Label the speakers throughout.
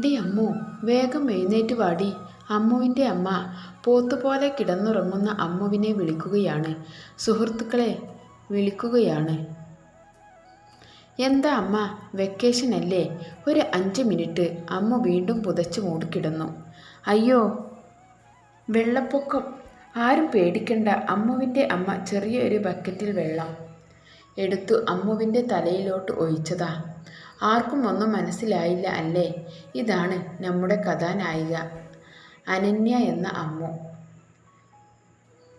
Speaker 1: D Ammu വേഗം എഴുന്നേറ്റ് വാടി. അമ്മുവിന്റെ അമ്മ പോത്തുപോലെ കിടന്നുറങ്ങുന്ന അമ്മുവിനെ വിളിക്കുകയാണ്. സുഹൃത്തുക്കളെ വിളിക്കുകയാണ്. എന്താ അമ്മ വെക്കേഷൻ അല്ലേ ഒരു അഞ്ച് മിനിറ്റ്. അമ്മ വീണ്ടും പുതച്ചു മൂടിക്കിടന്നു അയ്യോ വെള്ളപ്പൊക്കം. ആരും പേടിക്കണ്ട. അമ്മുവിന്റെ അമ്മ ചെറിയൊരു ബക്കറ്റിൽ വെള്ളം എടുത്തു അമ്മുവിന്റെ തലയിലോട്ട് ഒഴിച്ചതാ. ആർക്കും ഒന്നും മനസ്സിലായില്ല അല്ലേ? ഇതാണ് നമ്മുടെ കഥാനായിക. അനന്യ എന്ന അമ്മു.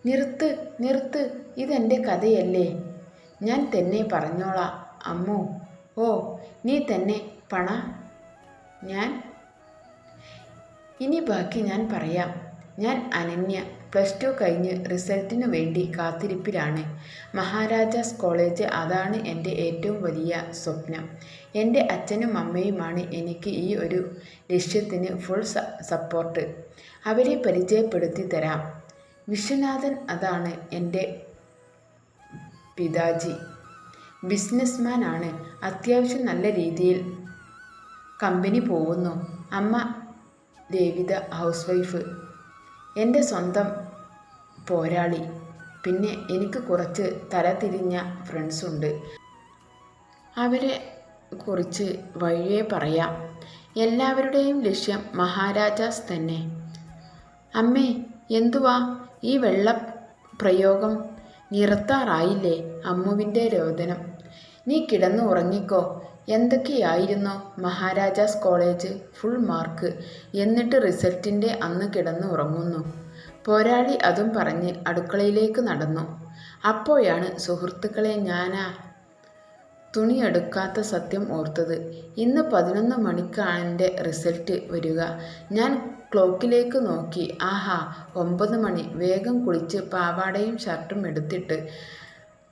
Speaker 1: നിർത്ത് നിർത്ത് ഇതെന്റെ കഥയല്ലേ? ഞാൻ തന്നെ പറഞ്ഞോളാം അമ്മു. ഓ നീ തന്നെ പണ. ഞാൻ ഇനി ബാക്കി ഞാൻ പറയാം. ഞാൻ അനന്യ. പ്ലസ് ടു കഴിഞ്ഞ് റിസൾട്ടിനു വേണ്ടി കാത്തിരിപ്പിലാണ്. മഹാരാജാസ് കോളേജ് അതാണ് എന്റെ ഏറ്റവും വലിയ സ്വപ്നം. എന്റെ അച്ഛനും അമ്മയുമാണ് എനിക്ക് ഈ ഒരു ലക്ഷ്യത്തിന് ഫുൾ സപ്പോർട്ട് അവരെ പരിചയപ്പെടുത്തി തരാം. വിശ്വനാഥൻ അതാണ് എന്റെ പിതാജി. ബിസിനസ്മാൻ ആണ്. അത്യാവശ്യം നല്ല രീതിയിൽ കമ്പനി പോകുന്നു. അമ്മ ദേവിത ഹൗസ് വൈഫ് എന്റെ സ്വന്തം പോരാളി. പിന്നെ എനിക്ക് കുറച്ച് തലതിരിഞ്ഞ ഫ്രണ്ട്സുണ്ട് അവരെ കുറിച്ച് വഴിയേ പറയാം. എല്ലാവരുടെയും ലക്ഷ്യം മഹാരാജാസ് തന്നെ. അമ്മേ എന്തുവാ ഈ വെള്ള പ്രയോഗം നിർത്താറായില്ലേ അമ്മുവിന്റെ രോദനം? നീ കിടന്നു ഉറങ്ങിക്കോ എന്തൊക്കെയായിരുന്നു മഹാരാജാസ് കോളേജ് ഫുൾ മാർക്ക്? എന്നിട്ട് റിസൾട്ടിന്റെ അന്ന് കിടന്നു ഉറങ്ങുന്നു പോരാളി അതും പറഞ്ഞ് അടുക്കളയിലേക്ക് നടന്നു. അപ്പോഴാണ് സുഹൃത്തുക്കളെ ഞാനാ തുണിയെടുക്കാത്ത സത്യം ഓർത്തത്. ഇന്ന് പതിനൊന്ന് മണിക്കാണ് എന്റെ റിസൾട്ട് വരിക. ഞാൻ ക്ലോക്കിലേക്ക് നോക്കി. ആഹാ ഒമ്പത് മണി. വേഗം കുളിച്ച് പാവാടയും ഷർട്ടും എടുത്തിട്ട്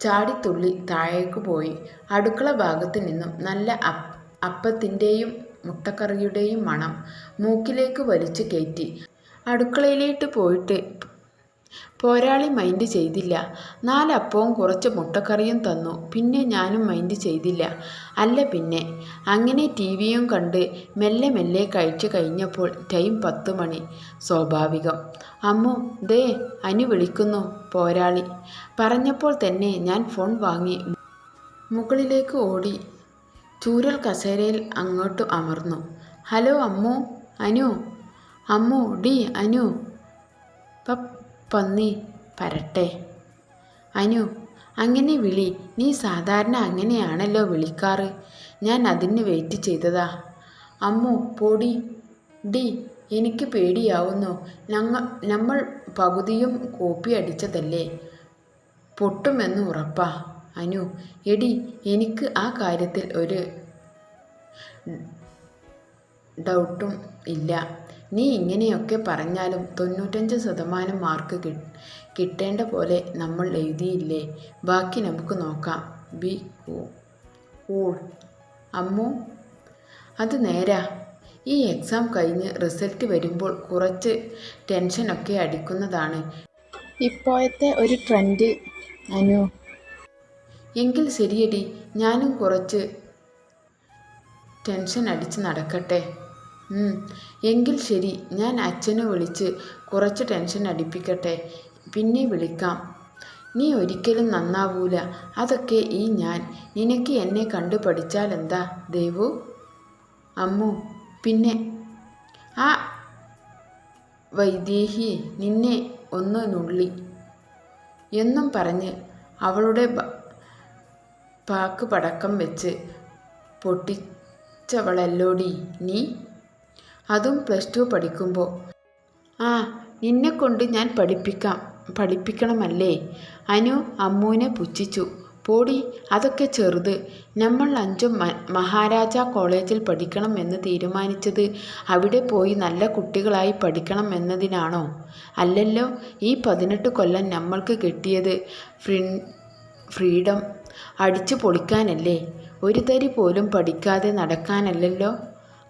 Speaker 1: ചാടിത്തുള്ളി താഴേക്ക് പോയി. അടുക്കള ഭാഗത്ത് നിന്നും നല്ല അപ്പ് അപ്പത്തിന്റെയും മുട്ടക്കറിയുടെയും മണം മൂക്കിലേക്ക് വലിച്ചു കയറ്റി. അടുക്കളയിലേക്ക് പോയിട്ട് പോരാളി മൈൻഡ് ചെയ്തില്ല. നാലപ്പവും കുറച്ച് മുട്ടക്കറിയും തന്നു. പിന്നെ ഞാനും മൈൻഡ് ചെയ്തില്ല. അല്ല പിന്നെ. അങ്ങനെ ടി വിയും കണ്ട് മെല്ലെ മെല്ലെ കഴിച്ചു കഴിഞ്ഞപ്പോൾ ടൈം പത്ത് മണി. സ്വാഭാവികം. അമ്മു ദേ അനു വിളിക്കുന്നു പോരാളി. പറഞ്ഞപ്പോൾ തന്നെ ഞാൻ ഫോൺ വാങ്ങി. മുകളിലേക്ക് ഓടി. ചൂരൽ കസേരയിൽ അങ്ങോട്ട് അമർന്നു. ഹലോ അമ്മു അനു. അമ്മു ഡി അനു. പ പന്നി പരട്ടെ. അനു അങ്ങനെ വിളി. നീ സാധാരണ അങ്ങനെയാണല്ലോ വിളിക്കാറ്. ഞാൻ അതിന് വെയിറ്റ് ചെയ്തതാ. അമ്മു പൊടി. ഡി എനിക്ക് പേടിയാവുന്നു. ഞങ്ങ നമ്മൾ പകുതിയും കോപ്പി അടിച്ചതല്ലേ? പൊട്ടുമെന്ന് ഉറപ്പാ. അനു എടി എനിക്ക് ആ കാര്യത്തിൽ ഒരു ഡൗട്ടും ഇല്ല. നീ ഇങ്ങനെയൊക്കെ പറഞ്ഞാലും തൊണ്ണൂറ്റഞ്ച് ശതമാനം മാർക്ക് കി കിട്ടേണ്ട പോലെ നമ്മൾ എഴുതിയില്ലേ? ബാക്കി നമുക്ക് നോക്കാം. ബി ഓ അമ്മു. അത് നേരാ. ഈ എക്സാം കഴിഞ്ഞ് റിസൾട്ട് വരുമ്പോൾ കുറച്ച് ടെൻഷനൊക്കെ അടിക്കുന്നതാണ്. ഇപ്പോഴത്തെ ഒരു ട്രെൻഡ് അനു. എങ്കിൽ ശരിയടി. ഞാനും കുറച്ച് ടെൻഷൻ അടിച്ച് നടക്കട്ടെ. എങ്കിൽ ശരി ഞാൻ അച്ഛനെ വിളിച്ച് കുറച്ച് ടെൻഷൻ അടിപ്പിക്കട്ടെ. പിന്നെ വിളിക്കാം. നീ ഒരിക്കലും നന്നാവൂല. അതൊക്കെ ഈ ഞാൻ. നിനക്ക് എന്നെ കണ്ടു പഠിച്ചാലെന്താ ദേവു? അമ്മു? പിന്നെ? ആ വൈദേഹി നിന്നെ ഒന്ന് നുള്ളി. എന്നും പറഞ്ഞ് അവളുടെ പാക്ക് പടക്കം വെച്ച് പൊട്ടിച്ചവളല്ലോടി നീ? അതും പ്ലസ് ടു പഠിക്കുമ്പോൾ ആ നിന്നെക്കൊണ്ട് ഞാൻ പഠിപ്പിക്കാം. പഠിപ്പിക്കണമല്ലേ? അനു അമ്മുവിനെ പുച്ഛിച്ചു. പോടി അതൊക്കെ ചെറുത്. നമ്മൾ അഞ്ചും മഹാരാജ കോളേജിൽ പഠിക്കണം എന്ന് തീരുമാനിച്ചത് അവിടെ പോയി നല്ല കുട്ടികളായി പഠിക്കണം എന്നതിനാണോ? അല്ലല്ലോ ഈ പതിനെട്ട് കൊല്ലം നമ്മൾക്ക് കിട്ടിയത് ഫ്രീ ഫ്രീഡം. അടിച്ചു പൊളിക്കാനല്ലേ? ഒരു തരി പോലും പഠിക്കാതെ നടക്കാനല്ലല്ലോ?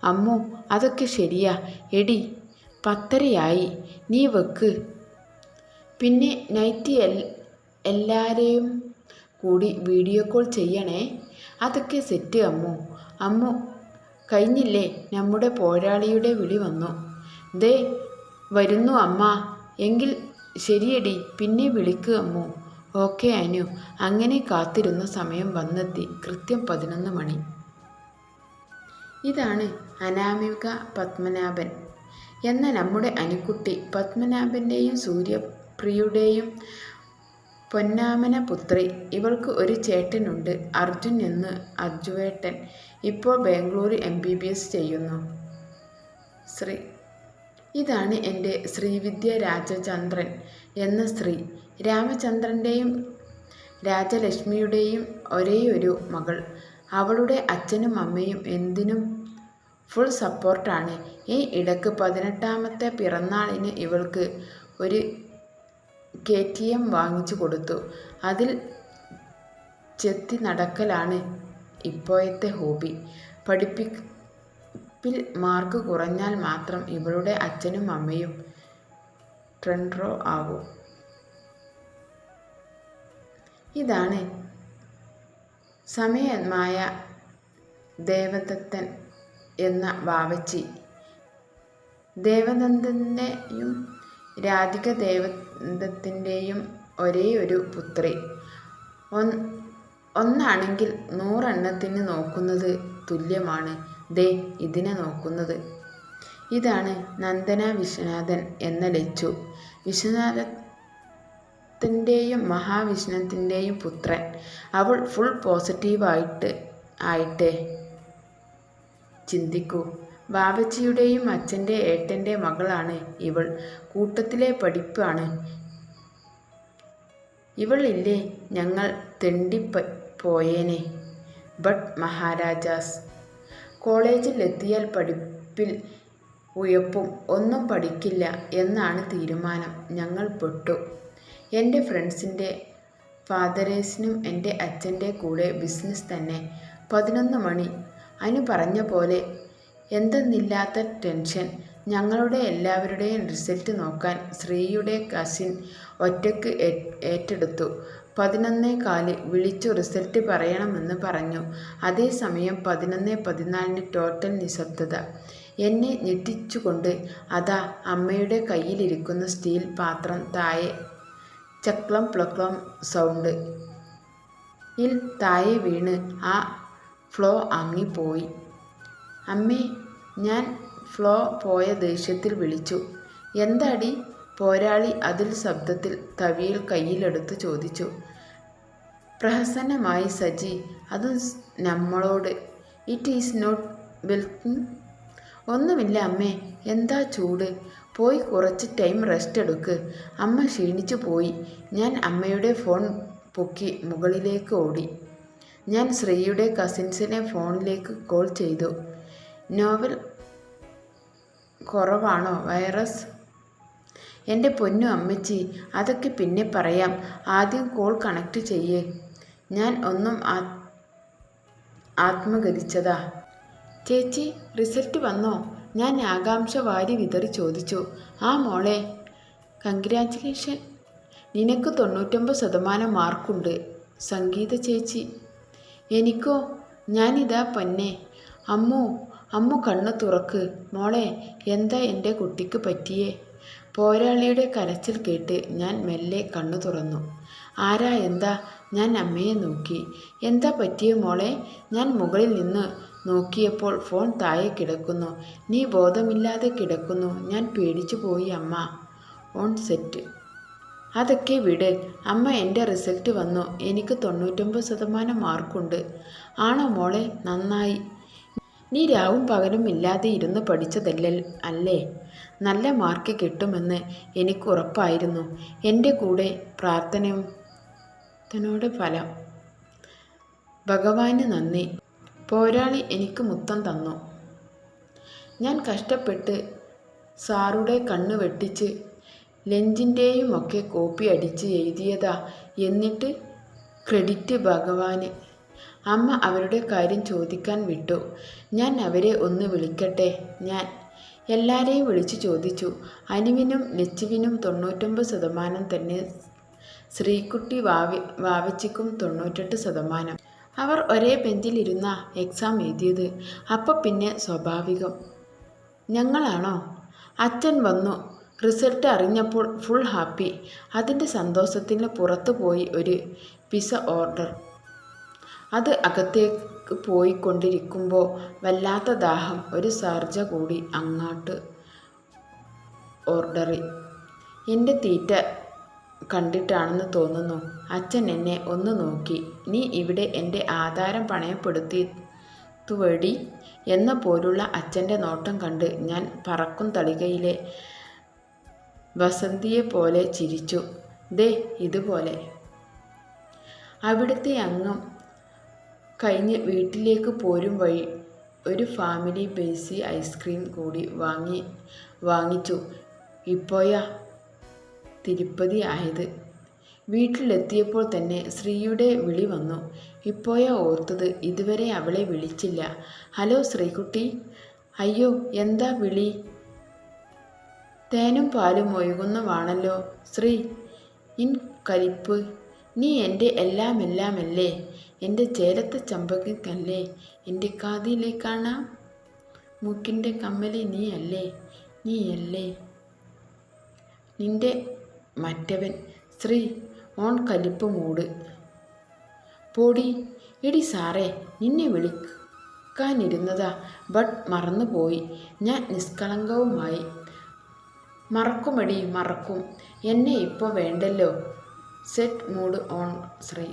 Speaker 1: അമ്മു അതൊക്കെ ശരിയാ. എടി പത്തരയായി. നീ വെക്ക്. പിന്നെ നൈറ്റ് എൽ എല്ലാവരെയും കൂടി വീഡിയോ കോൾ ചെയ്യണേ. അതൊക്കെ സെറ്റ് അമ്മു. അമ്മു കഴിഞ്ഞില്ലേ? നമ്മുടെ പോരാളിയുടെ വിളി വന്നു. ദേ വരുന്നു അമ്മ. എങ്കിൽ ശരിയടി. പിന്നെ വിളിക്കൂ അമ്മു. ഓക്കെ അനു. അങ്ങനെ കാത്തിരുന്ന സമയം വന്നെത്തി. കൃത്യം പതിനൊന്ന് മണി. ഇതാണ് അനാമിക പത്മനാഭൻ എന്ന നമ്മുടെ അനുക്കുട്ടി പത്മനാഭന്റെയും സൂര്യപ്രിയുടെയും പൊന്നാമന പുത്രി. ഇവൾക്ക് ഒരു ചേട്ടനുണ്ട് അർജുൻ എന്ന് അർജുവേട്ടൻ ഇപ്പോൾ ബാംഗ്ലൂരിൽ എം ബി ബി എസ് ചെയ്യുന്നു. ശ്രീ. ഇതാണ് എന്റെ ശ്രീവിദ്യ രാജചന്ദ്രൻ എന്ന സ്ത്രീ. രാമചന്ദ്രന്റെയും രാജലക്ഷ്മിയുടെയും ഒരേയൊരു മകൾ. അവളുടെ അച്ഛനും അമ്മയും എന്തിനും ഫുൾ സപ്പോർട്ടാണ് ഈ ഇടയ്ക്ക് പതിനെട്ടാമത്തെ പിറന്നാളിന് ഇവൾക്ക് ഒരു കെ ടി എം വാങ്ങിച്ചു കൊടുത്തു. അതിൽ ചെത്തി നടക്കലാണ് ഇപ്പോഴത്തെ ഹോബി. പഠിപ്പിപ്പിൽ മാർക്ക് കുറഞ്ഞാൽ മാത്രം ഇവളുടെ അച്ഛനും അമ്മയും ട്രെൻഡ്രോ ആവും ഇതാണ് സമയമായ ദേവദത്തൻ എന്ന വാവച്ചി ദേവനന്ദന്റെയും രാധിക ദേവദത്തിന്റെയും ഒരേ ഒരു പുത്രി ഒന്നാണെങ്കിൽ നൂറെണ്ണത്തിന് നോക്കുന്നത് തുല്യമാണ്. ദേ ഇതിനെ നോക്കുന്നത്. ഇതാണ് നന്ദന വിശ്വനാഥൻ എന്ന ലച്ചു. വിശ്വനാഥത്തിന്റെയും മഹാവിഷ്ണുത്തിന്റെയും പുത്രൻ. അവൾ ഫുൾ പോസിറ്റീവായിട്ട് ആയിട്ട് ചിന്തിക്കൂ. ബാബച്ചിയുടെയും അച്ഛന്റെ ഏട്ടന്റെ മകളാണ് ഇവൾ. കൂട്ടത്തിലെ പഠിപ്പാണ്. ഇവളില്ലേ ഞങ്ങൾ തെണ്ടിപ്പ പോയേനെ ബട്ട് മഹാരാജാസ്. കോളേജിൽ എത്തിയാൽ പഠിപ്പിൽ ഉയപ്പും ഒന്നും പഠിക്കില്ല എന്നാണ് തീരുമാനം. ഞങ്ങൾ പെട്ടു. എന്റെ ഫ്രണ്ട്സിന്റെ ഫാദറേഴ്സിനും എന്റെ അച്ഛന്റെ കൂടെ ബിസിനസ് തന്നെ. പതിനൊന്ന് മണി. അനു പറഞ്ഞ പോലെ എന്തെന്നില്ലാത്ത ടെൻഷൻ. ഞങ്ങളുടെ എല്ലാവരുടെയും റിസൾട്ട് നോക്കാൻ ശ്രീയുടെ കസിൻ ഒറ്റയ്ക്ക് ഏറ്റെടുത്തു. പതിനൊന്നേ കാൽ വിളിച്ചു റിസൾട്ട് പറയണമെന്ന് പറഞ്ഞു. അതേസമയം പതിനൊന്ന് പതിനാലിന് ടോട്ടൽ നിശബ്ദത. എന്നെ ഞെട്ടിച്ചുകൊണ്ട് അതാ അമ്മയുടെ കയ്യിലിരിക്കുന്ന സ്റ്റീൽ പാത്രം താഴെ ചക്ളം പ്ലക്ലം സൗണ്ട് ഇൽ താഴെ വീണ് ആ ഫ്ലോ അങ്ങിപ്പോയി. അമ്മേ ഞാൻ ഫ്ലോ പോയ ദേഷ്യത്തിൽ വിളിച്ചു. എന്താടി? പോരാളി അതിൽ ശബ്ദത്തിൽ തവിയിൽ കയ്യിലെടുത്ത് ചോദിച്ചു. പ്രഹസനമായി സജി അത് നമ്മളോട്. ഇറ്റ് ഈസ് നോട്ട് വെൽക്കിംഗ് ഒന്നുമില്ല അമ്മേ എന്താ ചൂട്? പോയി കുറച്ച് ടൈം റെസ്റ്റ് എടുക്ക്. അമ്മ ക്ഷീണിച്ചു പോയി. ഞാൻ അമ്മയുടെ ഫോൺ പൊക്കി മുകളിലേക്ക് ഓടി. ഞാൻ ശ്രീയുടെ കസിൻസിനെ ഫോണിലേക്ക് കോൾ ചെയ്തു. നോവൽ കുറവാണോ? വൈറസ് എന്റെ പൊന്നു അമ്മച്ചി അതൊക്കെ പിന്നെ പറയാം. ആദ്യം കോൾ കണക്ട് ചെയ്യേ. ഞാൻ ഒന്നും ആത്മഗതിച്ചതാ ചേച്ചി റിസൾട്ട് വന്നോ? ഞാൻ ആകാംക്ഷ വാരി വിതറി ചോദിച്ചു ആ മോളെ കൺഗ്രാറ്റുലേഷൻ നിനക്ക് തൊണ്ണൂറ്റൊമ്പത് ശതമാനം മാർക്കുണ്ട് സംഗീത ചേച്ചി. എനിക്കോ ഞാനിതാ പന്നെ. അമ്മു അമ്മു കണ്ണു തുറക്ക്. മോളെ എന്താ എന്റെ കുട്ടിക്ക് പറ്റിയേ? പോരാളിയുടെ കരച്ചിൽ കേട്ട് ഞാൻ മെല്ലെ കണ്ണു തുറന്നു. ആരാ എന്താ? ഞാൻ അമ്മയെ നോക്കി. എന്താ പറ്റിയ മോളെ? ഞാൻ മുകളിൽ നിന്ന് നോക്കിയപ്പോൾ ഫോൺ താഴെ കിടക്കുന്നു. നീ ബോധമില്ലാതെ കിടക്കുന്നു. ഞാൻ പേടിച്ചു പോയി അമ്മ. On set. അതൊക്കെ വിട്. അമ്മ എന്റെ റിസൾട്ട് വന്നു. എനിക്ക് തൊണ്ണൂറ്റൊമ്പത് ശതമാനം മാർക്കുണ്ട്. ആണോ മോളെ? നന്നായി. നീ രാവും പകലും ഇല്ലാതെ ഇരുന്ന് പഠിച്ചതല്ല? അല്ലേ? നല്ല മാർക്ക് കിട്ടുമെന്ന് എനിക്ക് ഉറപ്പായിരുന്നു. എന്റെ കൂടെ പ്രാർത്ഥനയും തന്നോട് ഫലം. ഭഗവാന് നന്ദി. പോരാളി എനിക്ക് മുത്തം തന്നു. ഞാൻ കഷ്ടപ്പെട്ട് സാറുടെ കണ്ണ് വെട്ടിച്ച് ലഞ്ചിന്റെയും ഒക്കെ കോപ്പി അടിച്ച് എഴുതിയതാ എന്നിട്ട് ക്രെഡിറ്റ് ഭഗവാന്. അമ്മ അവരുടെ കാര്യം ചോദിക്കാൻ വിട്ടു. ഞാൻ അവരെ ഒന്ന് വിളിക്കട്ടെ? ഞാൻ. എല്ലാവരെയും വിളിച്ചു ചോദിച്ചു. അനുവിനും ലച്ചുവിനും തൊണ്ണൂറ്റൊമ്പത് ശതമാനം തന്നെ ശ്രീക്കുട്ടി വാവി വാവച്ചിക്കും തൊണ്ണൂറ്റെട്ട് ശതമാനം. അവർ ഒരേ ബെഞ്ചിലിരുന്ന എക്സാം എഴുതിയത്. അപ്പം പിന്നെ സ്വാഭാവികം. ഞങ്ങളാണോ? അച്ഛൻ വന്നു. റിസൾട്ട് അറിഞ്ഞപ്പോൾ ഫുൾ ഹാപ്പി. അതിന്റെ സന്തോഷത്തിന് പുറത്തു പോയി ഒരു പിസ ഓർഡർ. അത് അകത്തേക്ക് പോയിക്കൊണ്ടിരിക്കുമ്പോൾ വല്ലാത്ത ദാഹം. ഒരു സർജ കൂടി അങ്ങോട്ട് ഓർഡറി. എന്റെ തീറ്റ കണ്ടിട്ടാണെന്ന് തോന്നുന്നു. അച്ഛൻ എന്നെ ഒന്ന് നോക്കി. നീ ഇവിടെ എന്റെ ആധാരം പണയപ്പെടുത്തി തുവടി എന്ന പോലുള്ള അച്ഛന്റെ നോട്ടം കണ്ട് ഞാൻ പറക്കും തളികയിലെ വസന്തിയെ പോലെ ചിരിച്ചു. ദേ ഇതുപോലെ. അവിടുത്തെ അംഗം കഴിഞ്ഞ് വീട്ടിലേക്ക് പോരും വഴി ഒരു ഫാമിലി ബേസി ഐസ്ക്രീം കൂടി വാങ്ങി വാങ്ങിച്ചു. ഇപ്പോയാ തിരുപ്പതി ആയത് വീട്ടിലെത്തിയപ്പോൾ തന്നെ ശ്രീയുടെ വിളി വന്നു. ഇപ്പോയാ ഓർത്തത് ഇതുവരെ അവളെ വിളിച്ചില്ല. ഹലോ ശ്രീകുട്ടി. അയ്യോ എന്താ വിളി? തേനും പാലും ഒഴുകുന്നവാണല്ലോ ശ്രീ ഇൻ കരിപ്പ്. നീ എന്റെ എല്ലാം എല്ലാമല്ലേ? എന്റെ ചേലത്തെ ചമ്പകക്കല്ലേ? എന്റെ കാതിയിലേക്കാണ മൂക്കിന്റെ കമ്മലി നീ അല്ലേ നീ അല്ലേ നിന്റെ മറ്റവൻ. സ്ത്രീ ഓൺ കലിപ്പ് മൂട്. പോടി എടി സാറേ നിന്നെ വിളിക്കാനിരുന്നതാ ബട്ട് മറന്നുപോയി. ഞാൻ നിഷ്കളങ്കവുമായി. മറക്കുമടി മറക്കും. എന്നെ ഇപ്പോൾ വേണ്ടല്ലോ. സെറ്റ് മൂഡ് ഓൺ ശ്രീ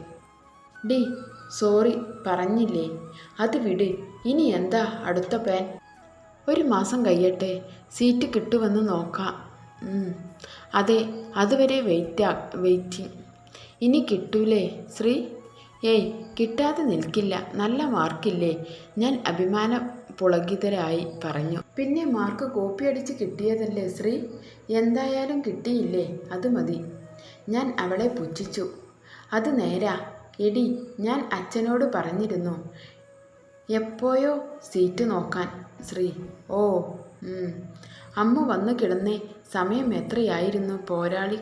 Speaker 1: ഡി സോറി പറഞ്ഞില്ലേ. അത് വിട്. ഇനി എന്താ അടുത്ത പ്ലാൻ? ഒരു മാസം കഴിയട്ടെ. സീറ്റ് കിട്ടുമെന്ന് നോക്കാം. അതെ അതുവരെ വെയിറ്റ് വെയിറ്റിംഗ് ഇനി കിട്ടൂലേ ശ്രീ? ഏയ് കിട്ടാതെ നിൽക്കില്ല. നല്ല മാർക്കില്ലേ. ഞാൻ അഭിമാന പുളകിതരായി പറഞ്ഞു. പിന്നെ മാർക്ക് കോപ്പി അടിച്ച് കിട്ടിയതല്ലേ ശ്രീ? എന്തായാലും കിട്ടിയില്ലേ അത് മതി. ഞാൻ അവളെ പുച്ഛിച്ചു. അത് നേരാ. എടി ഞാൻ അച്ഛനോട് പറഞ്ഞിരുന്നു. എപ്പോയോ സീറ്റ് നോക്കാൻ ശ്രീ. ഓ. അമ്മ വന്നു കിടന്നേ. സമയം എത്രയായിരുന്നു? പോരാളി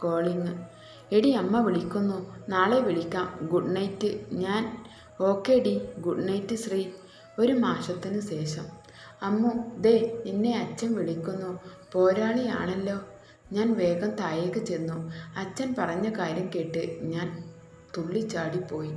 Speaker 1: കോളിങ് എടി അമ്മ വിളിക്കുന്നു. നാളെ വിളിക്കാം. Good night. ഞാൻ ഓക്കെ ഡി ഗുഡ് നൈറ്റ് ശ്രീ. ഒരു മാസത്തിന് ശേഷം. അമ്മു ദേ നിന്നെ അച്ഛൻ വിളിക്കുന്നു. പോരാളിയാണല്ലോ ഞാൻ വേഗം താഴേക്ക് ചെന്നു. അച്ഛൻ പറഞ്ഞ കാര്യം കേട്ട് ഞാൻ തുള്ളിച്ചാടിപ്പോയി.